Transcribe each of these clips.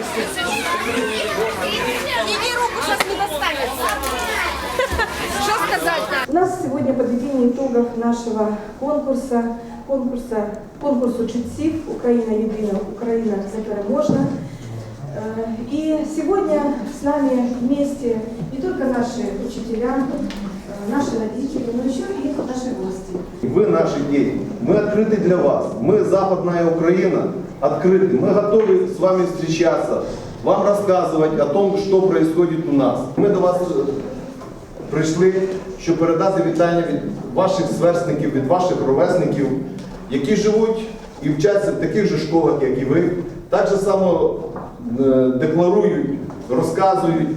Что сказать? У нас сегодня подведение итогов нашего конкурса, конкурса, конкурсу «Чутсив» «Украина едина, Украина, за переможна». Э, и сегодня с нами вместе не только наши учителя, э, наши родители, но еще и наши гости. Вы наши дети. Мы открыты для вас. Мы, Западная Украина, открыты. Мы готовы с вами встречаться, вам рассказывать о том, что происходит у нас. Мы до вас е, прийшли, щоб передати вітання від ваших сверстників, від ваших ровесників, які живуть і вчаться в таких же школах, як і ви. Так же само е, декларують, розказують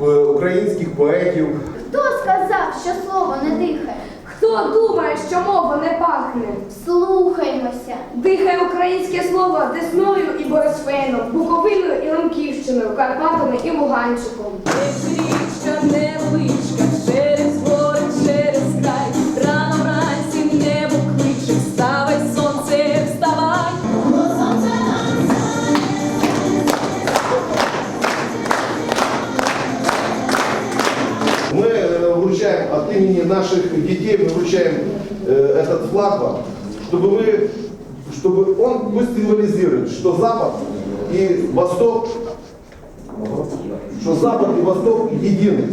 е, українських поетів. Хто сказав, Хто думає, що мова не пахне? Слухаймося. Дихає українське слово Десною і Борисфейном, Буковиною і Лемківщиною, Карпатами і Луганчиком. Річка не через вручаем от имени наших детей, мы вручаем э, этот флаг вам, чтобы вы, чтобы он пусть символизирует, что Запад и Восток, что Запад и Восток едины.